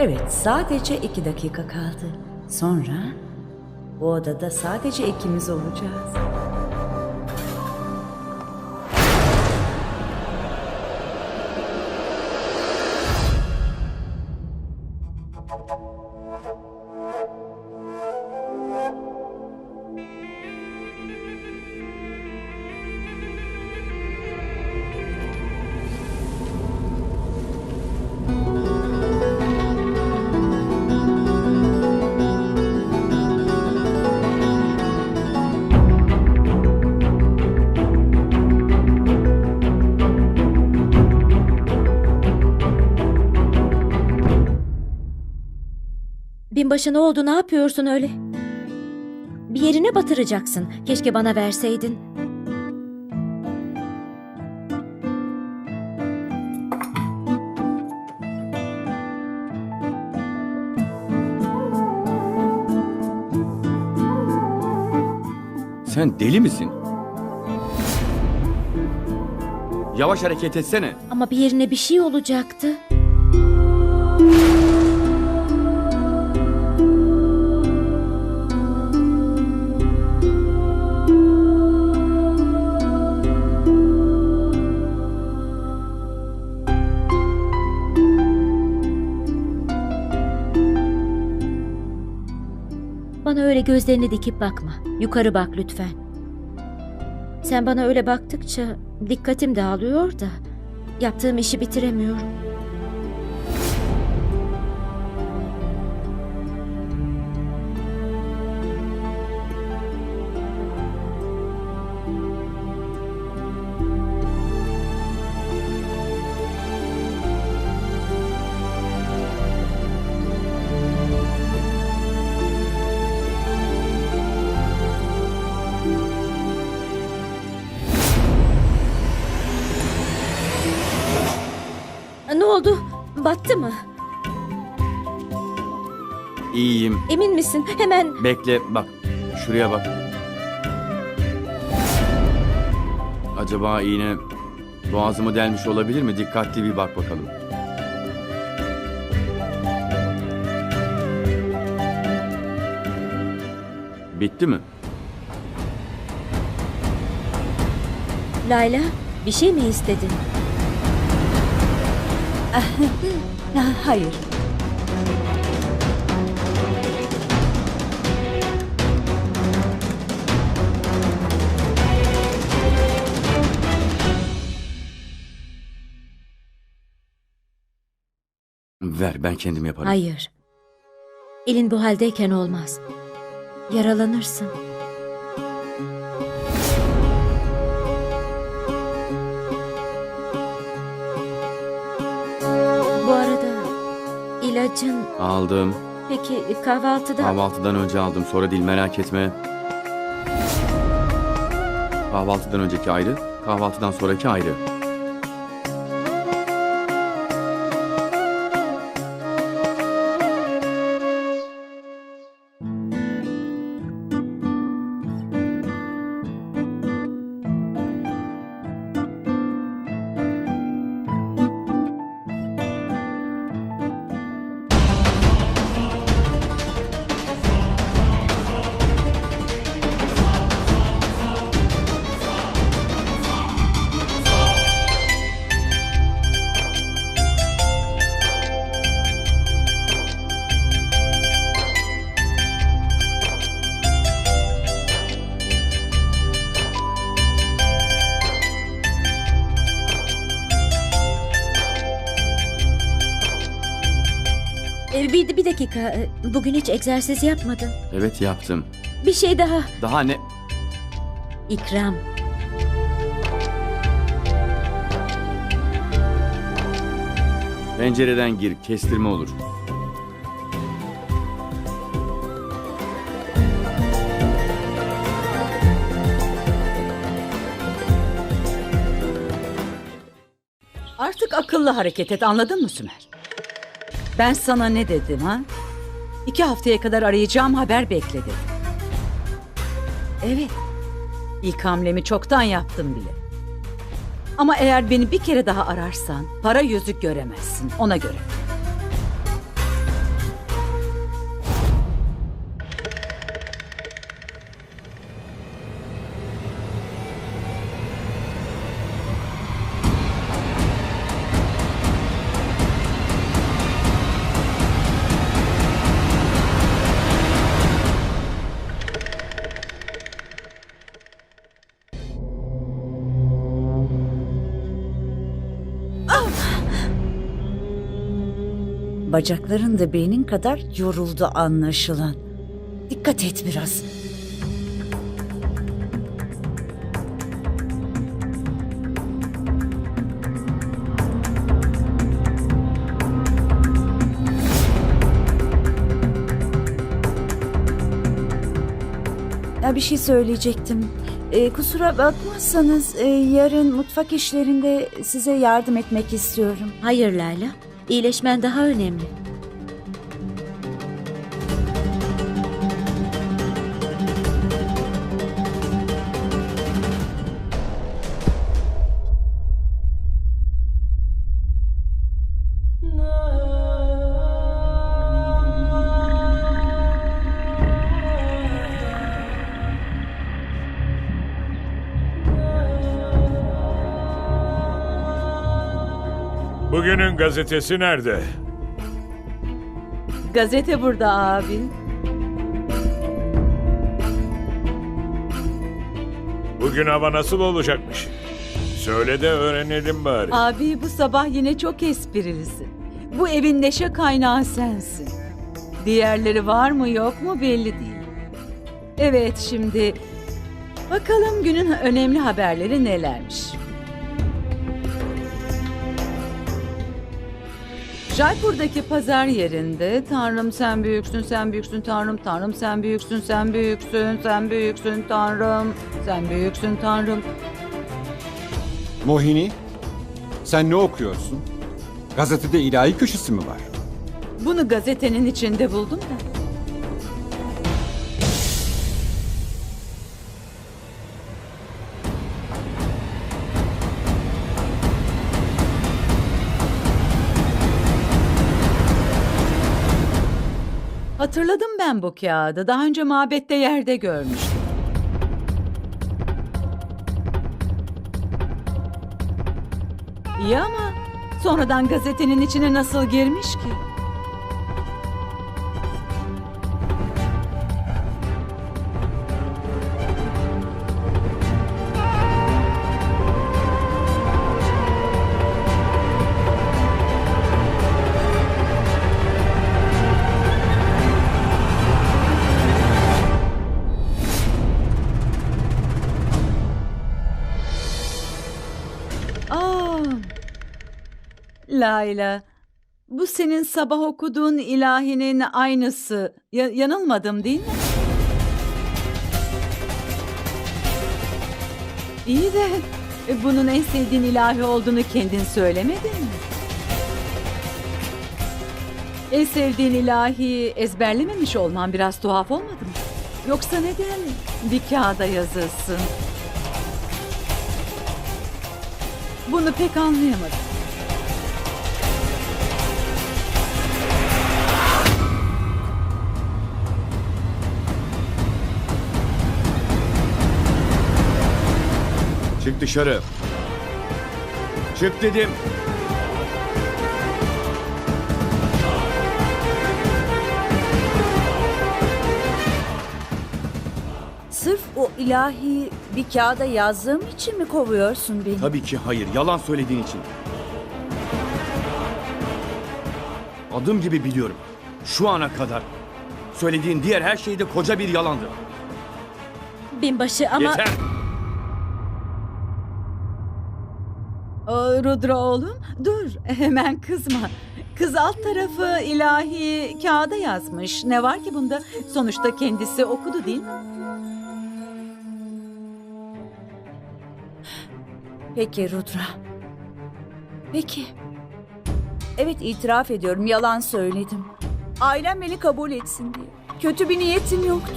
Evet, sadece iki dakika kaldı. Sonra bu odada sadece ikimiz olacağız. Binbaşı ne oldu ne yapıyorsun öyle? Bir yerine batıracaksın. Keşke bana verseydin. Sen deli misin? Yavaş hareket etsene. Ama bir yerine bir şey olacaktı. Öyle gözlerini dikip bakma. Yukarı bak lütfen. Sen bana öyle baktıkça dikkatim dağılıyor da yaptığım işi bitiremiyorum. Battı mı? İyiyim. Emin misin? Hemen Bekle bak. Şuraya bak. Acaba iğne boğazımı delmiş olabilir mi? Dikkatli bir bak bakalım. Bitti mi? Layla bir şey mi istedin? Ah, hayır. Ver ben kendim yaparım. Hayır. Elin bu haldeyken olmaz. Yaralanırsın. İlacın Aldım. peki kahvaltıda Kahvaltıdan önce aldım. Sonra değil merak etme. Kahvaltıdan önceki ayrı, kahvaltıdan sonraki ayrı. Ee, bir, bir dakika. Ee, bugün hiç egzersiz yapmadın. Evet yaptım. Bir şey daha. Daha ne? İkram. Pencereden gir, kestirme olur. Artık akıllı hareket et anladın mı Sümer? Ben sana ne dedim ha? İki haftaya kadar arayacağım haber bekle dedim. Evet. İlk hamlemi çoktan yaptım bile. Ama eğer beni bir kere daha ararsan para yüzük göremezsin ona göre. Bacakların da beynin kadar yoruldu anlaşılan. Dikkat et biraz. Ya bir şey söyleyecektim. Ee, kusura bakmazsanız e, yarın mutfak işlerinde size yardım etmek istiyorum. Hayır Layla. İyileşmen daha önemli. Bugünün gazetesi nerede? Gazete burada abi. Bugün hava nasıl olacakmış? Söyle de öğrenelim bari. Abi bu sabah yine çok esprilisin. Bu evin neşe kaynağı sensin. Diğerleri var mı yok mu belli değil. Evet şimdi bakalım günün önemli haberleri nelermiş. Jaipur'daki pazar yerinde Tanrım sen büyüksün, sen büyüksün Tanrım, Tanrım sen büyüksün, sen büyüksün, sen büyüksün Tanrım, sen büyüksün Tanrım. Mohini, sen ne okuyorsun? Gazetede ilahi köşesi mi var? Bunu gazetenin içinde buldum da. Hatırladım ben bu kağıdı. Daha önce mabette yerde görmüştüm. İyi ama sonradan gazetenin içine nasıl girmiş ki? Aa, Layla, bu senin sabah okuduğun ilahinin aynısı. Ya- yanılmadım değil mi? İyi de e, bunun en sevdiğin ilahi olduğunu kendin söylemedin mi? En sevdiğin ilahi ezberlememiş olman biraz tuhaf olmadı mı? Yoksa neden bir kağıda yazılsın? Bunu pek anlayamadım. Çık dışarı. Çık dedim. Sırf o ilahi bir kağıda yazdığım için mi kovuyorsun beni? Tabii ki hayır. Yalan söylediğin için. Adım gibi biliyorum. Şu ana kadar. Söylediğin diğer her şey de koca bir yalandı. Binbaşı ama... Yeter. Aa, Rudra oğlum dur hemen kızma. Kız alt tarafı ilahi kağıda yazmış. Ne var ki bunda? Sonuçta kendisi okudu değil mi? Peki Rudra. Peki. Evet itiraf ediyorum yalan söyledim. Ailem beni kabul etsin diye. Kötü bir niyetim yoktu.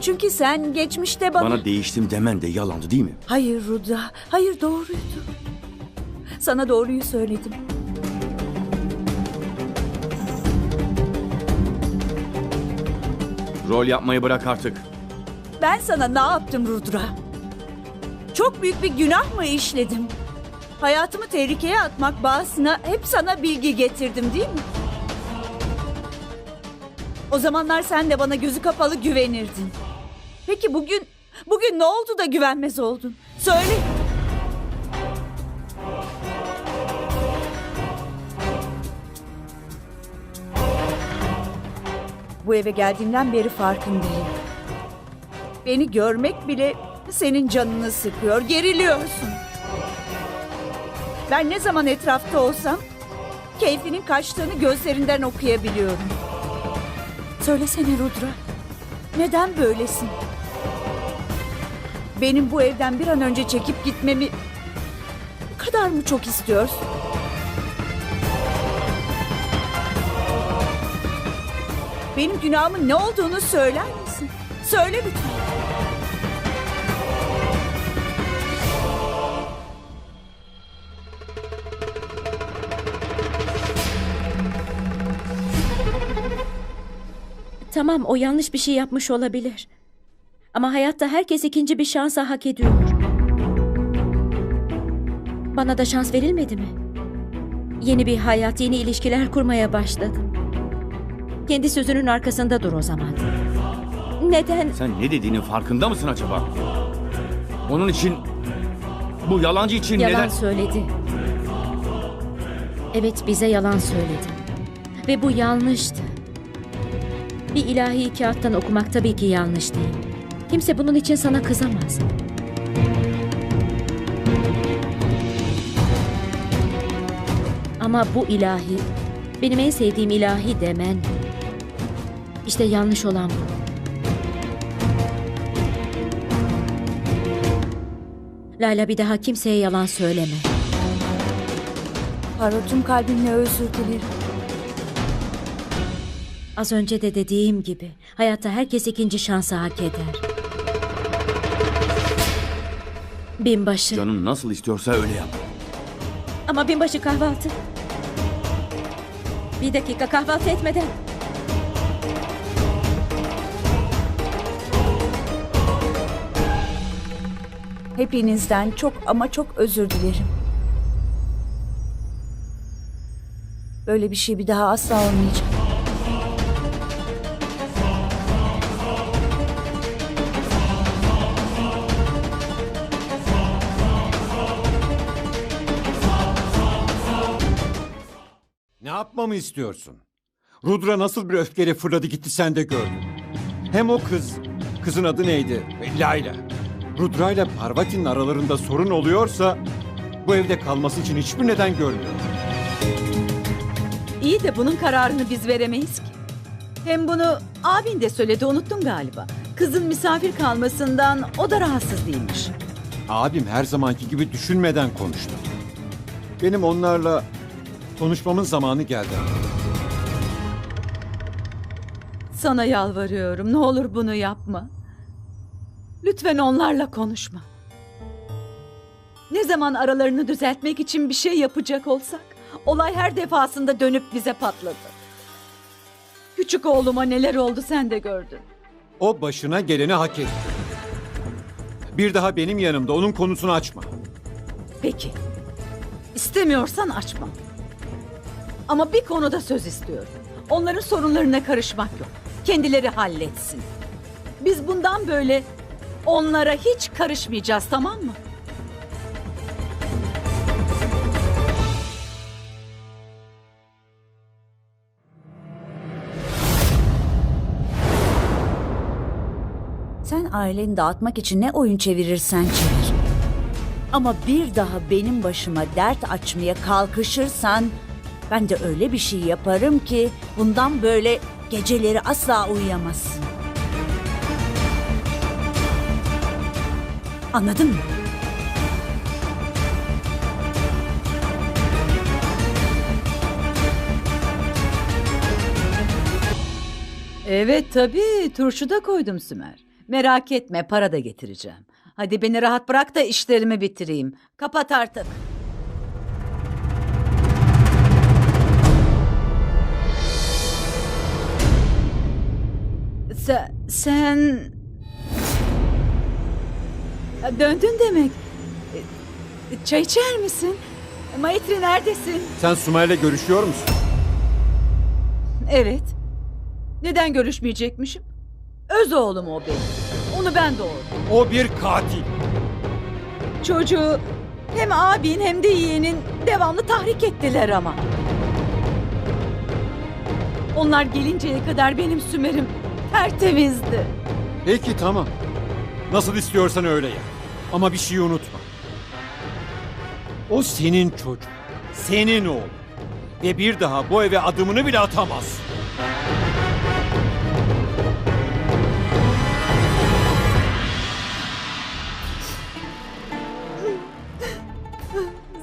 Çünkü sen geçmişte bana... Bana değiştim demen de yalandı değil mi? Hayır Rudra, hayır doğruydu. Sana doğruyu söyledim. Rol yapmayı bırak artık. Ben sana ne yaptım Rudra? Çok büyük bir günah mı işledim? Hayatımı tehlikeye atmak bahsına hep sana bilgi getirdim değil mi? O zamanlar sen de bana gözü kapalı güvenirdin. Peki bugün, bugün ne oldu da güvenmez oldun? Söyle. Bu eve geldiğimden beri farkındayım. Beni görmek bile senin canını sıkıyor, geriliyorsun. Ben ne zaman etrafta olsam keyfinin kaçtığını gözlerinden okuyabiliyorum. Söylesene Rudra, neden böylesin? Benim bu evden bir an önce çekip gitmemi bu kadar mı çok istiyorsun? Benim günahımın ne olduğunu söyler misin? Söyle lütfen. Tamam o yanlış bir şey yapmış olabilir. Ama hayatta herkes ikinci bir şansa hak ediyor. Bana da şans verilmedi mi? Yeni bir hayat, yeni ilişkiler kurmaya başladım. Kendi sözünün arkasında dur o zaman. Neden? Sen ne dediğinin farkında mısın acaba? Onun için... Bu yalancı için Yalan neden... söyledi. Evet bize yalan söyledi. Ve bu yanlıştı. Bir ilahi kağıttan okumak tabii ki yanlış değil. Kimse bunun için sana kızamaz. Ama bu ilahi, benim en sevdiğim ilahi demen, işte yanlış olan bu. Layla bir daha kimseye yalan söyleme. Paro tüm kalbimle özür dilerim. Az önce de dediğim gibi hayatta herkes ikinci şansı hak eder. Binbaşı. Canın nasıl istiyorsa öyle yap. Ama binbaşı kahvaltı. Bir dakika kahvaltı etmeden. Hepinizden çok ama çok özür dilerim. Böyle bir şey bir daha asla olmayacak. Yapmamı istiyorsun? Rudra nasıl bir öfkeyle fırladı gitti sen de gördün. Hem o kız, kızın adı neydi? Layla. Rudra ile Parvati'nin aralarında sorun oluyorsa bu evde kalması için hiçbir neden görmüyorum. İyi de bunun kararını biz veremeyiz ki. Hem bunu abin de söyledi unuttun galiba. Kızın misafir kalmasından o da rahatsız değilmiş. Abim her zamanki gibi düşünmeden konuştu. Benim onlarla konuşmamın zamanı geldi. Sana yalvarıyorum ne olur bunu yapma. Lütfen onlarla konuşma. Ne zaman aralarını düzeltmek için bir şey yapacak olsak olay her defasında dönüp bize patladı. Küçük oğluma neler oldu sen de gördün. O başına geleni hak etti. Bir daha benim yanımda onun konusunu açma. Peki. İstemiyorsan açma. Ama bir konuda söz istiyorum. Onların sorunlarına karışmak yok. Kendileri halletsin. Biz bundan böyle onlara hiç karışmayacağız tamam mı? Sen aileni dağıtmak için ne oyun çevirirsen çevir. Ama bir daha benim başıma dert açmaya kalkışırsan ben de öyle bir şey yaparım ki bundan böyle geceleri asla uyuyamazsın. Anladın mı? Evet tabii turşu da koydum Sümer. Merak etme para da getireceğim. Hadi beni rahat bırak da işlerimi bitireyim. Kapat artık. Sen... sen... Döndün demek. E, Çay içer misin? Maitri neredesin? Sen Sumay'la görüşüyor musun? Evet. Neden görüşmeyecekmişim? Öz oğlum o benim. Onu ben doğurdum. O bir katil. Çocuğu hem abin hem de yeğenin devamlı tahrik ettiler ama. Onlar gelinceye kadar benim Sümer'im tertemizdi. Peki tamam. Nasıl istiyorsan öyle yap. Ama bir şeyi unutma. O senin çocuğun. Senin oğlun. Ve bir daha bu eve adımını bile atamaz.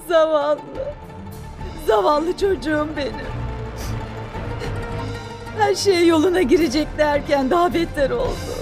Zavallı. Zavallı çocuğum benim. Her şey yoluna girecek derken daha beter oldu.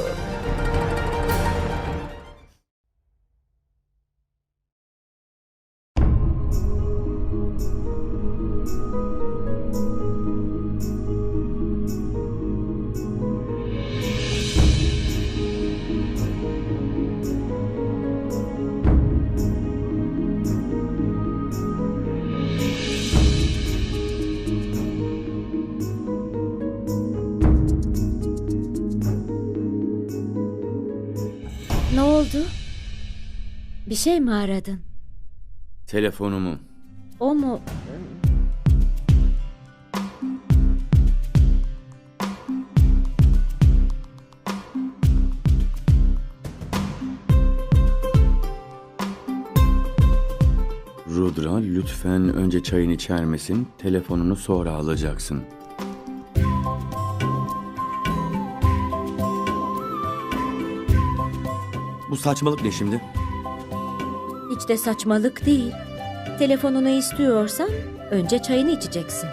Şey mi aradın? Telefonumu. O mu? Rudra lütfen önce çayını içer misin? Telefonunu sonra alacaksın. Bu saçmalık ne şimdi? Hiç de saçmalık değil. Telefonunu istiyorsan önce çayını içeceksin.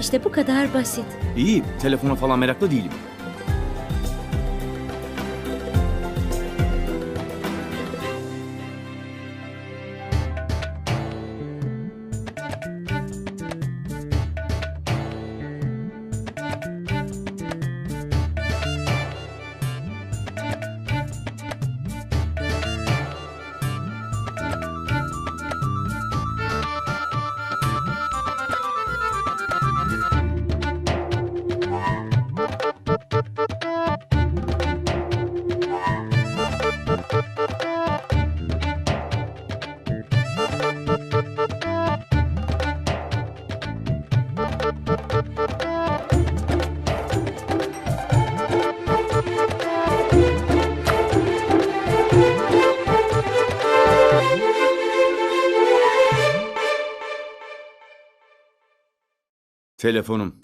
İşte bu kadar basit. İyi, telefona falan meraklı değilim. Telefonum.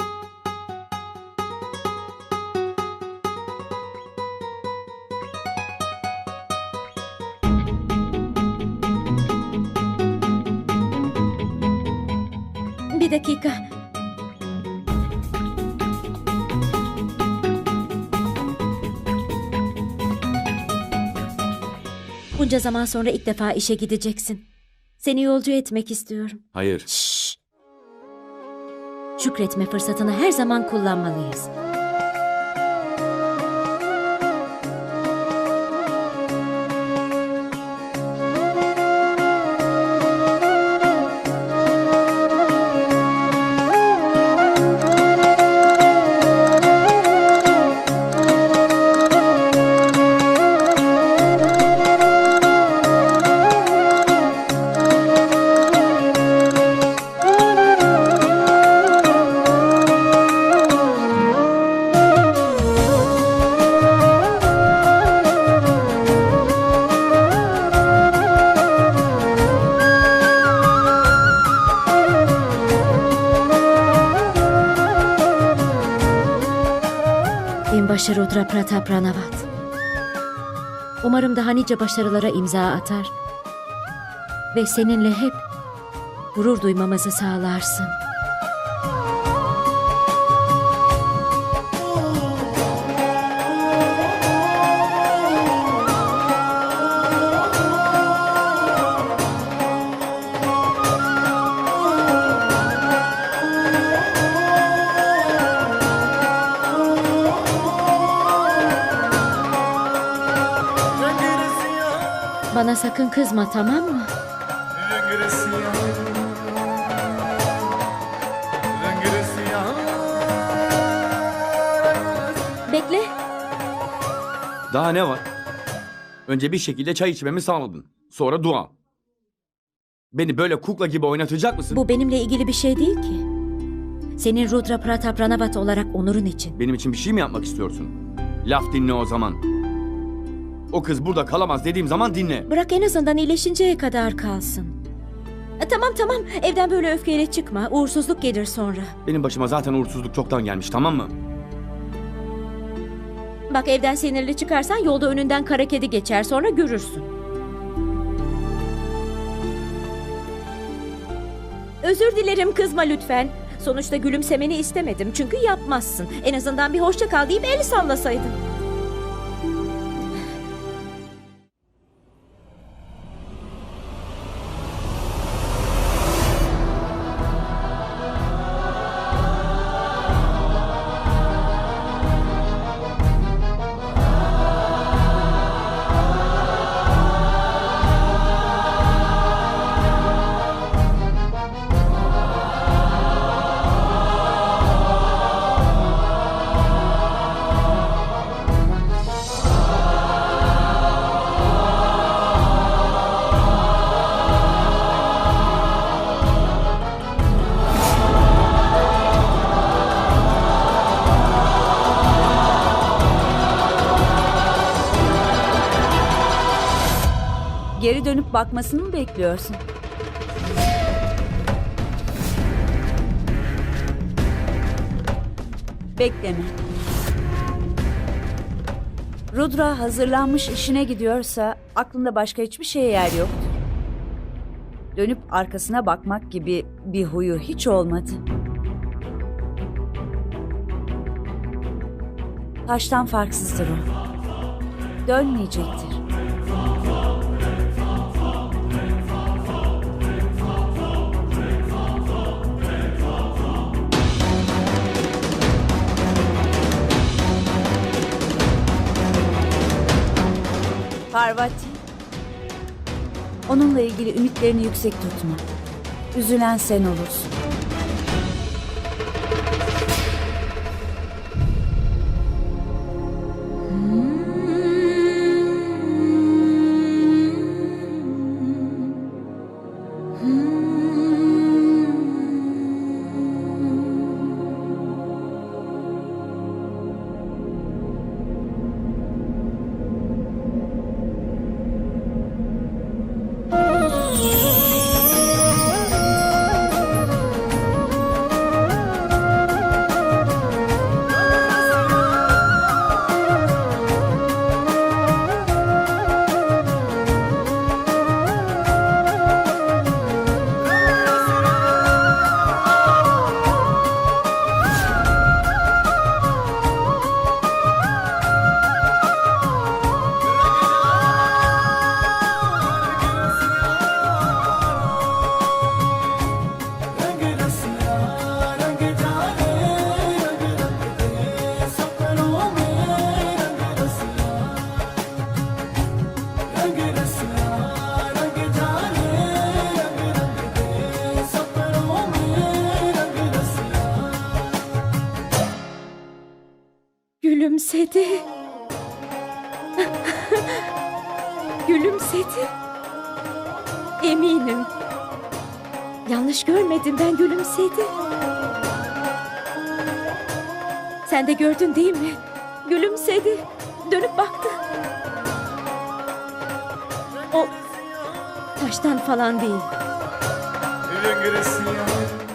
Bir dakika. Bunca zaman sonra ilk defa işe gideceksin. Seni yolcu etmek istiyorum. Hayır. Şükretme fırsatını her zaman kullanmalıyız. Rudra Pratap Ranavat. Umarım daha nice başarılara imza atar. Ve seninle hep gurur duymamızı sağlarsın. Sakın kızma tamam mı? Bekle. Daha ne var? Önce bir şekilde çay içmemi sağladın. Sonra dua. Beni böyle kukla gibi oynatacak mısın? Bu benimle ilgili bir şey değil ki. Senin Rudra Pratap Ranavat olarak onurun için. Benim için bir şey mi yapmak istiyorsun? Laf dinle o zaman. O kız burada kalamaz dediğim zaman dinle. Bırak en azından iyileşinceye kadar kalsın. E, tamam tamam evden böyle öfkeyle çıkma. Uğursuzluk gelir sonra. Benim başıma zaten uğursuzluk çoktan gelmiş tamam mı? Bak evden sinirli çıkarsan yolda önünden kara kedi geçer sonra görürsün. Özür dilerim kızma lütfen. Sonuçta gülümsemeni istemedim çünkü yapmazsın. En azından bir hoşça kal deyip el sallasaydın. Bakmasını mı bekliyorsun? Bekleme. Rudra hazırlanmış işine gidiyorsa aklında başka hiçbir şeye yer yoktur. Dönüp arkasına bakmak gibi bir huyu hiç olmadı. Taştan farksızdır o. Dönmeyecektir. Parvati. Onunla ilgili ümitlerini yüksek tutma. Üzülen sen olursun. Gülümsedi. Gülümsedi. Eminim. Yanlış görmedim ben gülümsedi. Sen de gördün değil mi? Gülümsedi. Dönüp baktı. O taştan falan değil. Rang rasiya